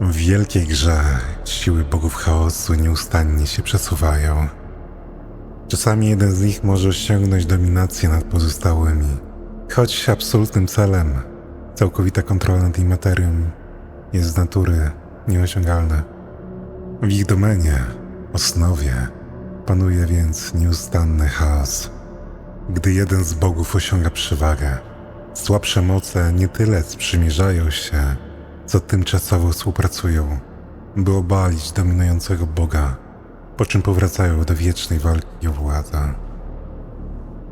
W wielkiej grze siły bogów chaosu nieustannie się przesuwają. Czasami jeden z nich może osiągnąć dominację nad pozostałymi, choć absolutnym celem, całkowita kontrola nad jej materium, jest z natury nieosiągalna. W ich domenie, osnowie, panuje więc nieustanny chaos. Gdy jeden z bogów osiąga przewagę, słabsze moce nie tyle sprzymierzają się, co tymczasowo współpracują, by obalić dominującego boga, po czym powracają do wiecznej walki o władzę.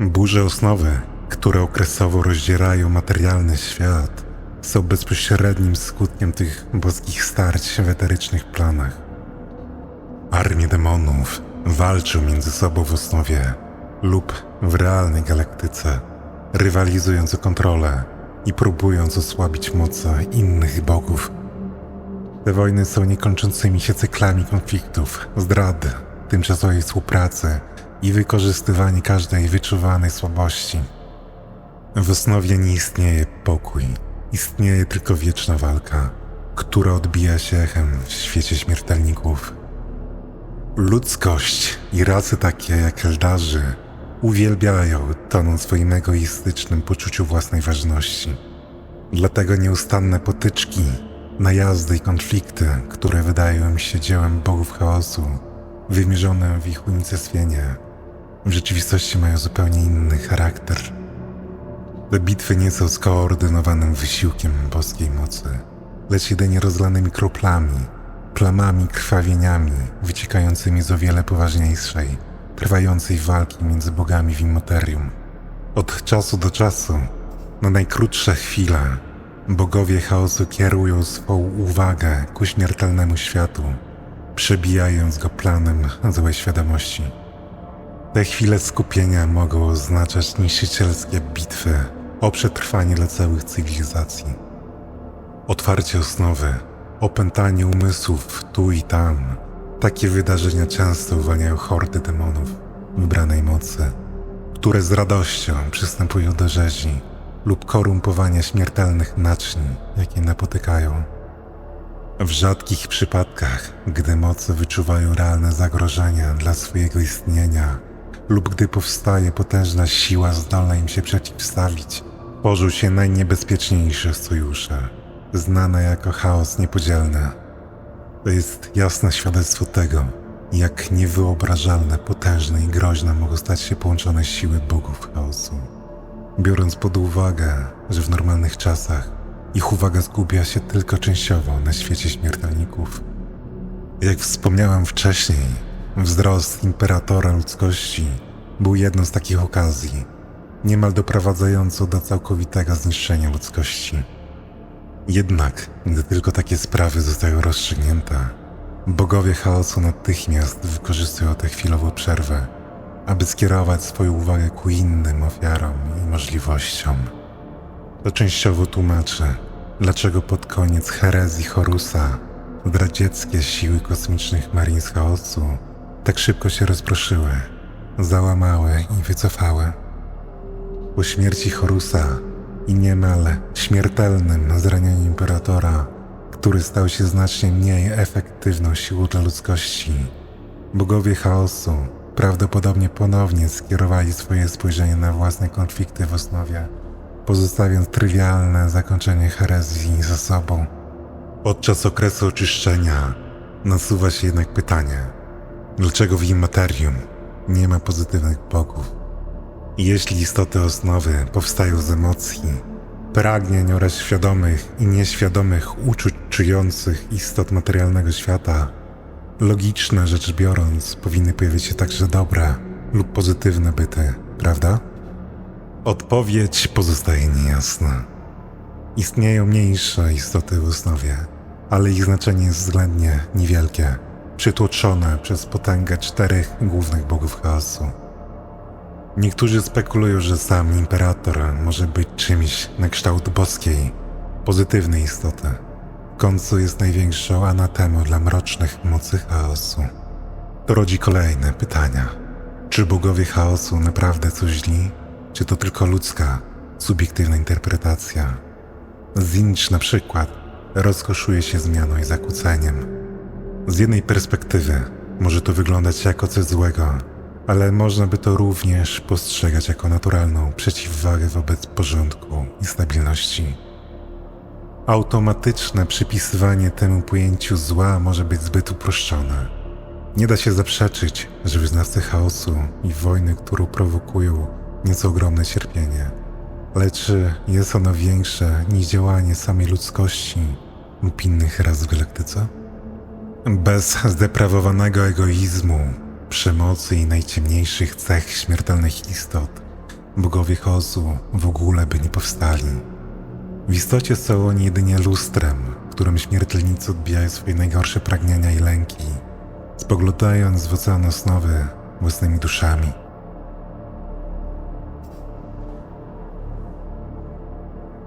Burze osnowy, które okresowo rozdzierają materialny świat, są bezpośrednim skutkiem tych boskich starć w eterycznych planach. Armie demonów walczą między sobą w osnowie lub w realnej galaktyce, rywalizując o kontrolę i próbując osłabić moce innych bogów. Te wojny są niekończącymi się cyklami konfliktów, zdrad, tymczasowej współpracy i wykorzystywanie każdej wyczuwanej słabości. W osnowie nie istnieje pokój, istnieje tylko wieczna walka, która odbija się echem w świecie śmiertelników. Ludzkość i rasy takie jak Eldarzy uwielbiają, tonąc w egoistycznym poczuciu własnej ważności. Dlatego nieustanne potyczki, najazdy i konflikty, które wydają mi się dziełem bogów chaosu, wymierzone w ich unicestwienie, w rzeczywistości mają zupełnie inny charakter. Te bitwy nie są skoordynowanym wysiłkiem boskiej mocy, lecz jedynie rozlanymi kroplami, plamami, krwawieniami wyciekającymi z o wiele poważniejszej, trwającej walki między bogami w immaterium. Od czasu do czasu, na najkrótsze chwile, bogowie chaosu kierują swą uwagę ku śmiertelnemu światu, przebijając go planem złej świadomości. Te chwile skupienia mogą oznaczać niszczycielskie bitwy o przetrwanie dla całych cywilizacji. Otwarcie osnowy, opętanie umysłów tu i tam. Takie wydarzenia często uwalniają hordy demonów wybranej mocy, które z radością przystępują do rzezi lub korumpowania śmiertelnych naczyń, jakie napotykają. W rzadkich przypadkach, gdy moce wyczuwają realne zagrożenia dla swojego istnienia, lub gdy powstaje potężna siła zdolna im się przeciwstawić, tworzą się najniebezpieczniejsze sojusze, znane jako chaos niepodzielny. To jest jasne świadectwo tego, jak niewyobrażalne, potężne i groźne mogą stać się połączone siły bogów chaosu. Biorąc pod uwagę, że w normalnych czasach ich uwaga skupia się tylko częściowo na świecie śmiertelników. Jak wspomniałem wcześniej, wzrost imperatora ludzkości był jedną z takich okazji, niemal doprowadzającą do całkowitego zniszczenia ludzkości. Jednak, gdy tylko takie sprawy zostają rozstrzygnięte, bogowie chaosu natychmiast wykorzystują tę chwilową przerwę, aby skierować swoją uwagę ku innym ofiarom i możliwościom. To częściowo tłumaczy, dlaczego pod koniec herezji Horusa zdradzieckie siły kosmicznych Marines Chaosu tak szybko się rozproszyły, załamały i wycofały. Po śmierci Horusa i niemal śmiertelnym zranieniu imperatora, który stał się znacznie mniej efektywną siłą dla ludzkości, bogowie chaosu prawdopodobnie ponownie skierowali swoje spojrzenie na własne konflikty w osnowie, pozostawiając trywialne zakończenie herezji za sobą. Podczas okresu oczyszczenia nasuwa się jednak pytanie, dlaczego w immaterium nie ma pozytywnych bogów? Jeśli istoty osnowy powstają z emocji, pragnień oraz świadomych i nieświadomych uczuć czujących istot materialnego świata, logiczne rzecz biorąc, powinny pojawić się także dobre lub pozytywne byty, prawda? Odpowiedź pozostaje niejasna. Istnieją mniejsze istoty w osnowie, ale ich znaczenie jest względnie niewielkie, przytłoczone przez potęgę czterech głównych bogów chaosu. Niektórzy spekulują, że sam imperator może być czymś na kształt boskiej, pozytywnej istoty. W końcu jest największą anatemą dla mrocznych mocy chaosu. To rodzi kolejne pytania. Czy bogowie chaosu naprawdę coś źli, czy to tylko ludzka, subiektywna interpretacja? Zinch na przykład rozkoszuje się zmianą i zakłóceniem. Z jednej perspektywy może to wyglądać jako coś złego, ale można by to również postrzegać jako naturalną przeciwwagę wobec porządku i stabilności. Automatyczne przypisywanie temu pojęciu zła może być zbyt uproszczone. Nie da się zaprzeczyć, że wyznawcy chaosu i wojny, którą prowokują, nieco ogromne cierpienie. Lecz jest ono większe niż działanie samej ludzkości lub innych ras w galaktyce? Bez zdeprawowanego egoizmu, przemocy i najciemniejszych cech śmiertelnych istot, bogowie chaosu w ogóle by nie powstali. W istocie są oni jedynie lustrem, którym śmiertelnicy odbijają swoje najgorsze pragnienia i lęki, spoglądając w ocean osnowy własnymi duszami.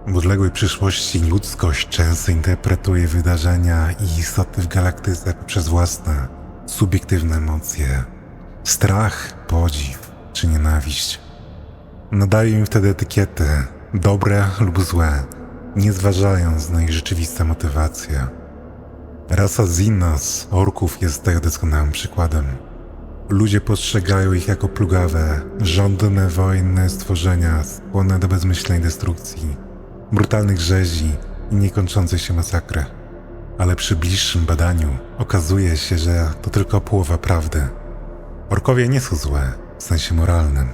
W odległej przyszłości ludzkość często interpretuje wydarzenia i istoty w galaktyce poprzez własne, subiektywne emocje. Strach, podziw czy nienawiść. Nadaje im wtedy etykiety dobre lub złe, nie zważając na ich rzeczywiste motywacje. Rasa Zinnas, orków, jest tego doskonałym przykładem. Ludzie postrzegają ich jako plugawe, żądne wojenne stworzenia skłonne do bezmyślnej destrukcji, brutalnych rzezi i niekończącej się masakry. Ale przy bliższym badaniu okazuje się, że to tylko połowa prawdy. Orkowie nie są złe w sensie moralnym.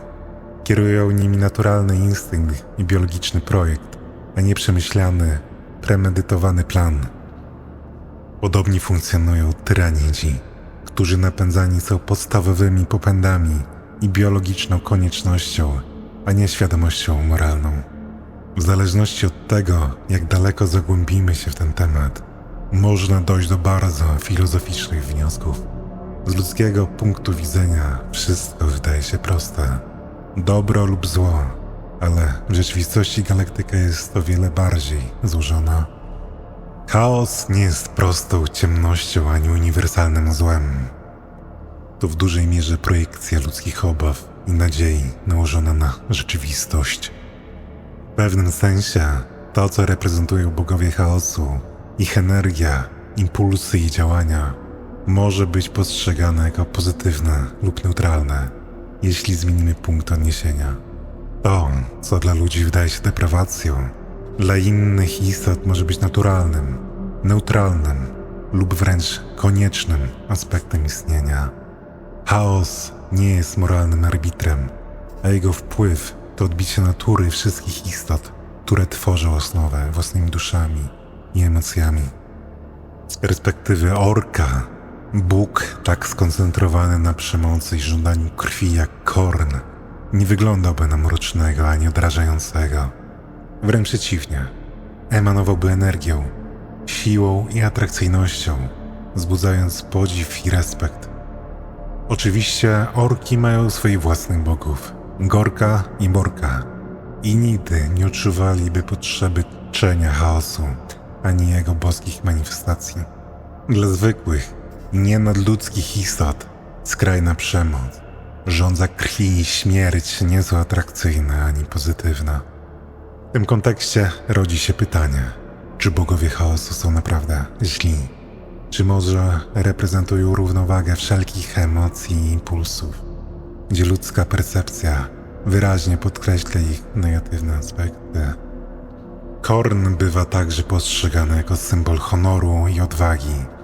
Kierują nimi naturalny instynkt i biologiczny projekt, a nie przemyślany, premedytowany plan. Podobnie funkcjonują tyranidzi, którzy napędzani są podstawowymi popędami i biologiczną koniecznością, a nie świadomością moralną. W zależności od tego, jak daleko zagłębimy się w ten temat, można dojść do bardzo filozoficznych wniosków. Z ludzkiego punktu widzenia wszystko wydaje się proste. Dobro lub zło, ale w rzeczywistości galaktyka jest o wiele bardziej złożona. Chaos nie jest prostą ciemnością ani uniwersalnym złem. To w dużej mierze projekcja ludzkich obaw i nadziei nałożona na rzeczywistość. W pewnym sensie to, co reprezentują bogowie chaosu, ich energia, impulsy i działania, może być postrzegane jako pozytywne lub neutralne, jeśli zmienimy punkt odniesienia. To, co dla ludzi wydaje się deprawacją, dla innych istot może być naturalnym, neutralnym lub wręcz koniecznym aspektem istnienia. Chaos nie jest moralnym arbitrem, a jego wpływ to odbicie natury wszystkich istot, które tworzą osnowę własnymi duszami i emocjami. Z perspektywy orka, Bóg tak skoncentrowany na przemocy i żądaniu krwi jak Korn nie wyglądałby na mrocznego ani odrażającego. Wręcz przeciwnie, emanowałby energią, siłą i atrakcyjnością, wzbudzając podziw i respekt. Oczywiście orki mają swoich własnych bogów, Gorka i Morka, i nigdy nie odczuwaliby potrzeby czczenia chaosu ani jego boskich manifestacji. Dla zwykłych, nienadludzkich istot skrajna przemoc, rządza krwi i śmierć nie są atrakcyjne ani pozytywne. W tym kontekście rodzi się pytanie, czy bogowie chaosu są naprawdę źli? Czy może reprezentują równowagę wszelkich emocji i impulsów, gdzie ludzka percepcja wyraźnie podkreśla ich negatywne aspekty? Korn bywa także postrzegany jako symbol honoru i odwagi.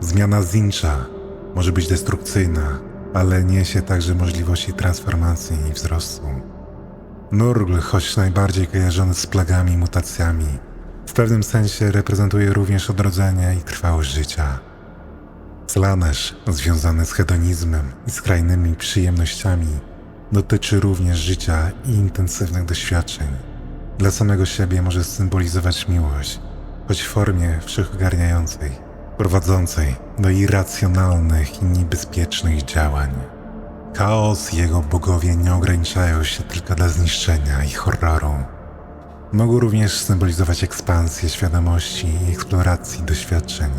Zmiana Zincha może być destrukcyjna, ale niesie także możliwości transformacji i wzrostu. Nurgl, choć najbardziej kojarzony z plagami i mutacjami, w pewnym sensie reprezentuje również odrodzenie i trwałość życia. Slanesh, związany z hedonizmem i skrajnymi przyjemnościami, dotyczy również życia i intensywnych doświadczeń. Dla samego siebie może symbolizować miłość, choć w formie wszechogarniającej, prowadzącej do irracjonalnych i niebezpiecznych działań. Chaos i jego bogowie nie ograniczają się tylko dla zniszczenia i horroru. Mogą również symbolizować ekspansję świadomości i eksploracji doświadczeń.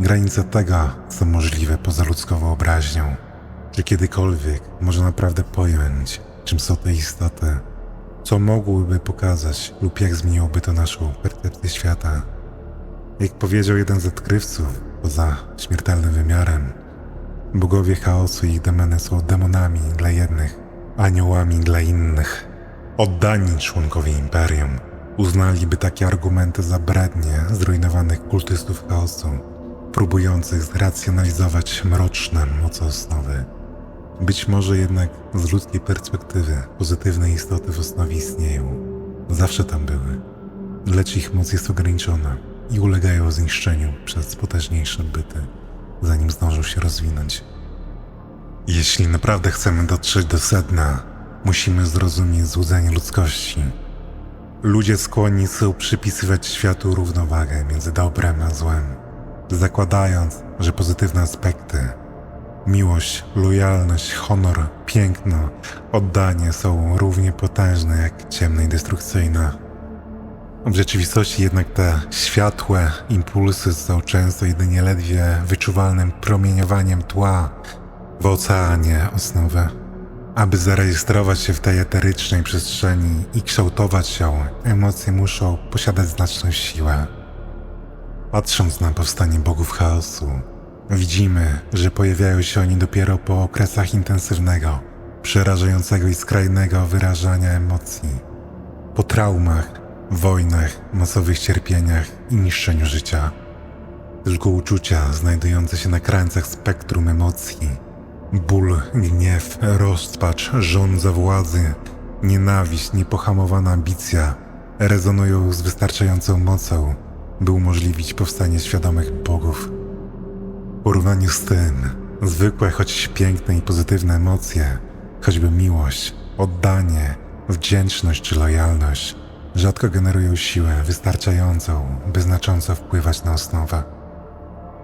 Granice tego, co możliwe poza ludzką wyobraźnią. Czy kiedykolwiek można naprawdę pojąć, czym są te istoty, co mogłyby pokazać lub jak zmieniłoby to naszą percepcję świata. Jak powiedział jeden z odkrywców, poza śmiertelnym wymiarem, bogowie chaosu i ich demony są demonami dla jednych, aniołami dla innych. Oddani członkowie imperium uznaliby takie argumenty za brednie zrujnowanych kultystów chaosu, próbujących zracjonalizować mroczne moce osnowy. Być może jednak z ludzkiej perspektywy pozytywne istoty w osnowie istnieją. Zawsze tam były. Lecz ich moc jest ograniczona i ulegają zniszczeniu przez potężniejsze byty, zanim zdążą się rozwinąć. Jeśli naprawdę chcemy dotrzeć do sedna, musimy zrozumieć złudzenie ludzkości. Ludzie skłonni są przypisywać światu równowagę między dobrem a złem, zakładając, że pozytywne aspekty miłość, lojalność, honor, piękno, oddanie są równie potężne jak ciemne i destrukcyjne. W rzeczywistości jednak te światłe impulsy są często jedynie ledwie wyczuwalnym promieniowaniem tła w oceanie osnowy. Aby zarejestrować się w tej eterycznej przestrzeni i kształtować ją, emocje muszą posiadać znaczną siłę. Patrząc na powstanie bogów chaosu, widzimy, że pojawiają się oni dopiero po okresach intensywnego, przerażającego i skrajnego wyrażania emocji, po traumach, wojnach, masowych cierpieniach i niszczeniu życia. Tylko uczucia znajdujące się na krańcach spektrum emocji, ból, gniew, rozpacz, żądza władzy, nienawiść, niepohamowana ambicja rezonują z wystarczającą mocą, by umożliwić powstanie świadomych bogów. W porównaniu z tym, zwykłe, choć piękne i pozytywne emocje, choćby miłość, oddanie, wdzięczność czy lojalność, rzadko generują siłę wystarczającą, by znacząco wpływać na osnowę.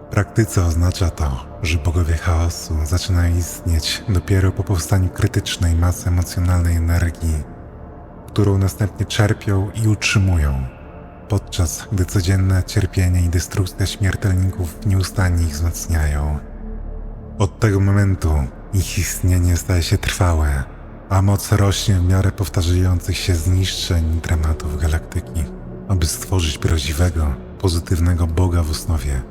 W praktyce oznacza to, że bogowie chaosu zaczynają istnieć dopiero po powstaniu krytycznej masy emocjonalnej energii, którą następnie czerpią i utrzymują, podczas gdy codzienne cierpienie i destrukcja śmiertelników nieustannie ich wzmacniają. Od tego momentu ich istnienie staje się trwałe, a moc rośnie w miarę powtarzających się zniszczeń i dramatów galaktyki. Aby stworzyć prawdziwego, pozytywnego Boga w osnowie,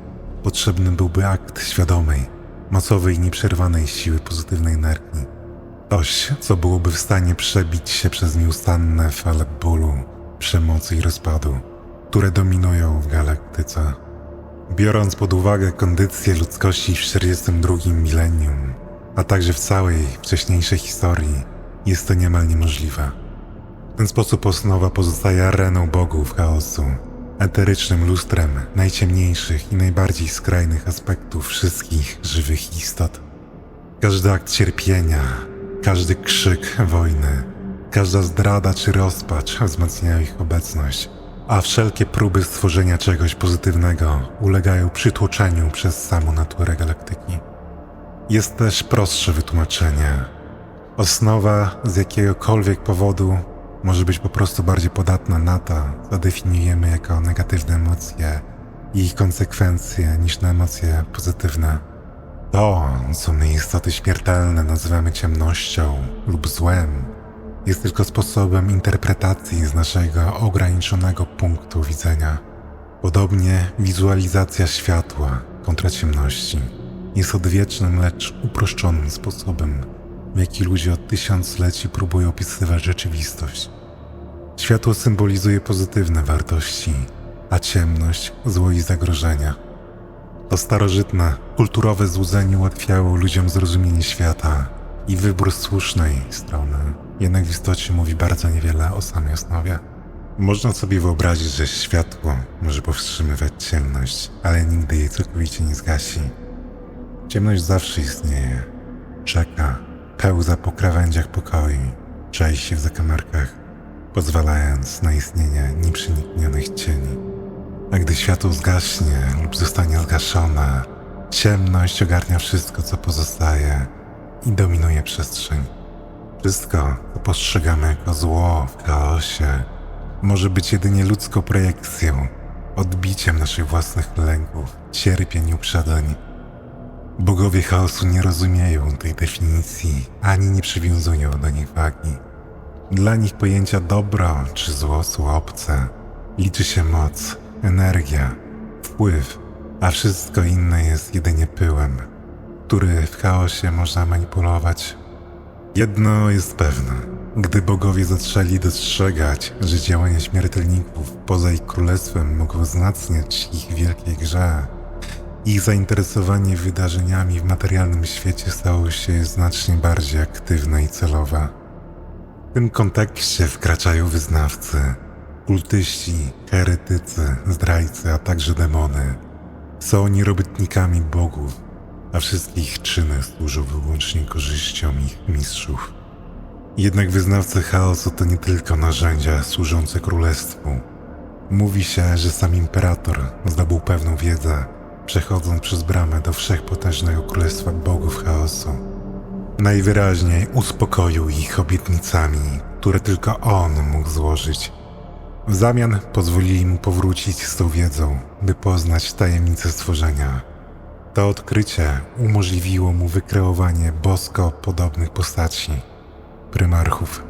potrzebny byłby akt świadomej, mocowej i nieprzerwanej siły pozytywnej energii. Coś, co byłoby w stanie przebić się przez nieustanne fale bólu, przemocy i rozpadu, które dominują w galaktyce. Biorąc pod uwagę kondycję ludzkości w 42 milenium, a także w całej wcześniejszej historii, jest to niemal niemożliwe. W ten sposób osnowa pozostaje areną bogów chaosu, eterycznym lustrem najciemniejszych i najbardziej skrajnych aspektów wszystkich żywych istot. Każdy akt cierpienia, każdy krzyk wojny, każda zdrada czy rozpacz wzmacniają ich obecność, a wszelkie próby stworzenia czegoś pozytywnego ulegają przytłoczeniu przez samą naturę galaktyki. Jest też prostsze wytłumaczenie. Osnowa z jakiegokolwiek powodu może być po prostu bardziej podatna na to, co definiujemy jako negatywne emocje i ich konsekwencje niż na emocje pozytywne. To, co my istoty śmiertelne nazywamy ciemnością lub złem, jest tylko sposobem interpretacji z naszego ograniczonego punktu widzenia. Podobnie wizualizacja światła kontra ciemności jest odwiecznym, lecz uproszczonym sposobem, jaki ludzie od tysiącleci próbują opisywać rzeczywistość. Światło symbolizuje pozytywne wartości, a ciemność zło i zagrożenia. To starożytne, kulturowe złudzenie ułatwiało ludziom zrozumienie świata i wybór słusznej strony, jednak w istocie mówi bardzo niewiele o samej osnowie. Można sobie wyobrazić, że światło może powstrzymywać ciemność, ale nigdy jej całkowicie nie zgasi. Ciemność zawsze istnieje, czeka, pełza po krawędziach pokoi, czai się w zakamarkach, pozwalając na istnienie nieprzeniknionych cieni. A gdy światło zgaśnie lub zostanie zgaszone, ciemność ogarnia wszystko, co pozostaje i dominuje przestrzeń. Wszystko, co postrzegamy jako zło w chaosie, może być jedynie ludzką projekcją, odbiciem naszych własnych lęków, cierpień i uprzedzeń. Bogowie chaosu nie rozumieją tej definicji ani nie przywiązują do niej wagi. Dla nich pojęcia dobro czy zło są obce. Liczy się moc, energia, wpływ, a wszystko inne jest jedynie pyłem, który w chaosie można manipulować. Jedno jest pewne. Gdy bogowie zaczęli dostrzegać, że działania śmiertelników poza ich królestwem mogą wzmacniać ich wielkiej grze, ich zainteresowanie wydarzeniami w materialnym świecie stało się znacznie bardziej aktywne i celowe. W tym kontekście wkraczają wyznawcy, kultyści, heretycy, zdrajcy, a także demony. Są oni robotnikami bogów, a wszystkie ich czyny służą wyłącznie korzyściom ich mistrzów. Jednak wyznawcy chaosu to nie tylko narzędzia służące królestwu. Mówi się, że sam imperator zdobył pewną wiedzę, przechodząc przez bramę do wszechpotężnego królestwa bogów chaosu. Najwyraźniej uspokoił ich obietnicami, które tylko on mógł złożyć. W zamian pozwolili mu powrócić z tą wiedzą, by poznać tajemnicę stworzenia. To odkrycie umożliwiło mu wykreowanie bosko podobnych postaci, prymarchów.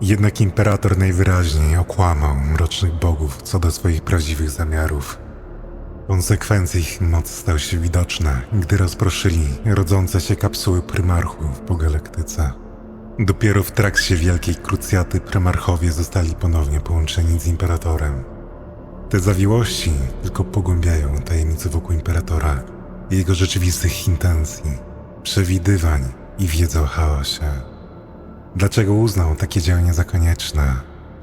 Jednak imperator najwyraźniej okłamał mrocznych bogów co do swoich prawdziwych zamiarów. Konsekwencje ich mocy stały się widoczne, gdy rozproszyli rodzące się kapsuły prymarchów po galaktyce. Dopiero w trakcie wielkiej krucjaty prymarchowie zostali ponownie połączeni z imperatorem. Te zawiłości tylko pogłębiają tajemnice wokół imperatora i jego rzeczywistych intencji, przewidywań i wiedzy o chaosie. Dlaczego uznał takie działania za konieczne?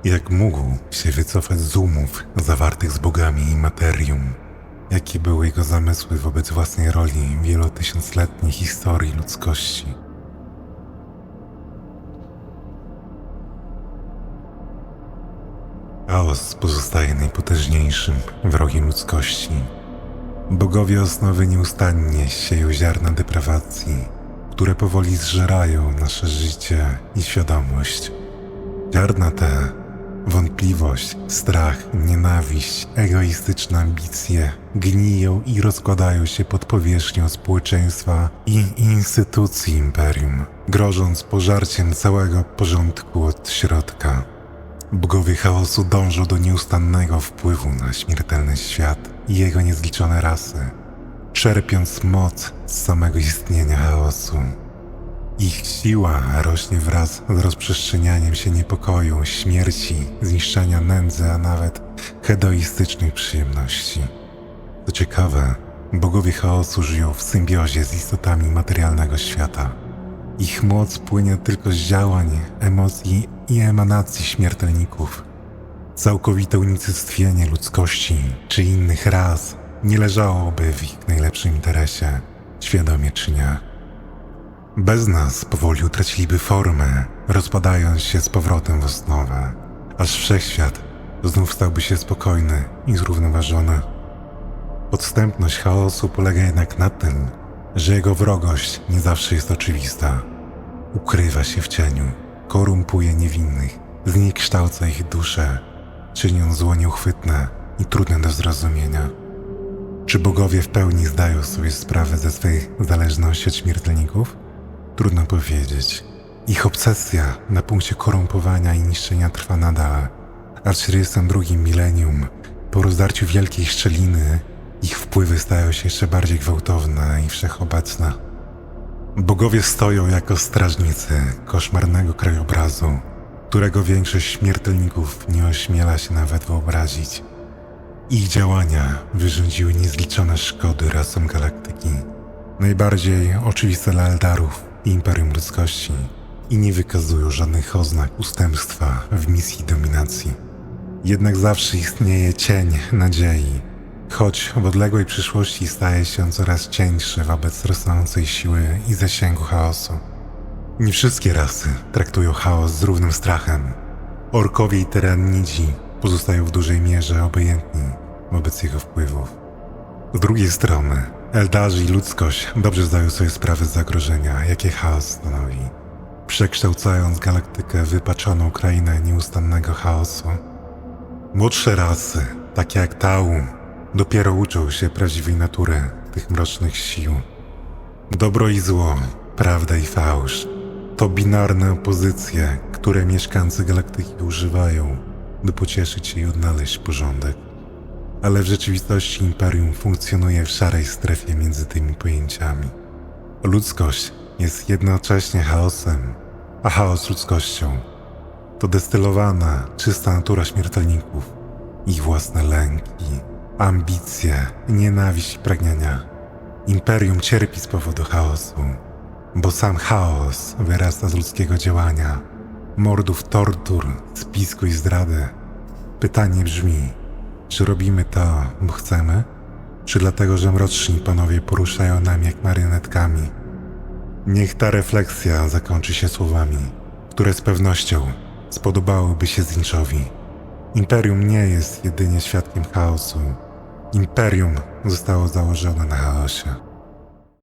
Jak mógł się wycofać z umów zawartych z bogami i materium? Jakie były jego zamysły wobec własnej roli w wielotysiącletniej historii ludzkości? Chaos pozostaje najpotężniejszym wrogiem ludzkości. Bogowie osnowy nieustannie sieją ziarna deprawacji, które powoli zżerają nasze życie i świadomość. Ziarna te wątpliwość, strach, nienawiść, egoistyczne ambicje gniją i rozkładają się pod powierzchnią społeczeństwa i instytucji imperium, grożąc pożarciem całego porządku od środka. Bogowie chaosu dążą do nieustannego wpływu na śmiertelny świat i jego niezliczone rasy, czerpiąc moc z samego istnienia chaosu. Ich siła rośnie wraz z rozprzestrzenianiem się niepokoju, śmierci, zniszczenia nędzy, a nawet hedoistycznych przyjemności. Co ciekawe, bogowie chaosu żyją w symbiozie z istotami materialnego świata. Ich moc płynie tylko z działań, emocji i emanacji śmiertelników. Całkowite unicestwienie ludzkości czy innych ras nie leżałoby w ich najlepszym interesie, świadomie czy nie. Bez nas powoli utraciliby formę, rozpadając się z powrotem w osnowę, aż wszechświat znów stałby się spokojny i zrównoważony. Podstępność chaosu polega jednak na tym, że jego wrogość nie zawsze jest oczywista. Ukrywa się w cieniu, korumpuje niewinnych, zniekształca ich duszę, czyniąc zło nieuchwytne i trudne do zrozumienia. Czy bogowie w pełni zdają sobie sprawę ze swej zależności od śmiertelników? Trudno powiedzieć. Ich obsesja na punkcie korumpowania i niszczenia trwa nadal, a w 42 milenium, po rozdarciu wielkiej szczeliny, ich wpływy stają się jeszcze bardziej gwałtowne i wszechobecne. Bogowie stoją jako strażnicy koszmarnego krajobrazu, którego większość śmiertelników nie ośmiela się nawet wyobrazić. Ich działania wyrządziły niezliczone szkody rasom galaktyki, najbardziej oczywiste dla Eldarów Imperium Ludzkości i nie wykazują żadnych oznak ustępstwa w misji dominacji. Jednak zawsze istnieje cień nadziei, choć w odległej przyszłości staje się coraz cieńszy wobec rosnącej siły i zasięgu chaosu. Nie wszystkie rasy traktują chaos z równym strachem. Orkowie i tyrannidzi pozostają w dużej mierze obojętni wobec jego wpływów. Z drugiej strony, Eldarzy i ludzkość dobrze zdają sobie sprawę z zagrożenia, jakie chaos stanowi, przekształcając galaktykę w wypaczoną krainę nieustannego chaosu. Młodsze rasy, takie jak Tau, dopiero uczą się prawdziwej natury tych mrocznych sił. Dobro i zło, prawda i fałsz to binarne opozycje, które mieszkańcy galaktyki używają, by pocieszyć się i odnaleźć porządek. Ale w rzeczywistości imperium funkcjonuje w szarej strefie między tymi pojęciami. Ludzkość jest jednocześnie chaosem, a chaos ludzkością. To destylowana, czysta natura śmiertelników, ich własne lęki, ambicje, nienawiść i pragnienia. Imperium cierpi z powodu chaosu, bo sam chaos wyrasta z ludzkiego działania, mordów, tortur, spisku i zdrady. Pytanie brzmi, czy robimy to, bo chcemy, czy dlatego, że mroczni panowie poruszają nami jak marionetkami? Niech ta refleksja zakończy się słowami, które z pewnością spodobałyby się Zinchowi. Imperium nie jest jedynie świadkiem chaosu. Imperium zostało założone na chaosie.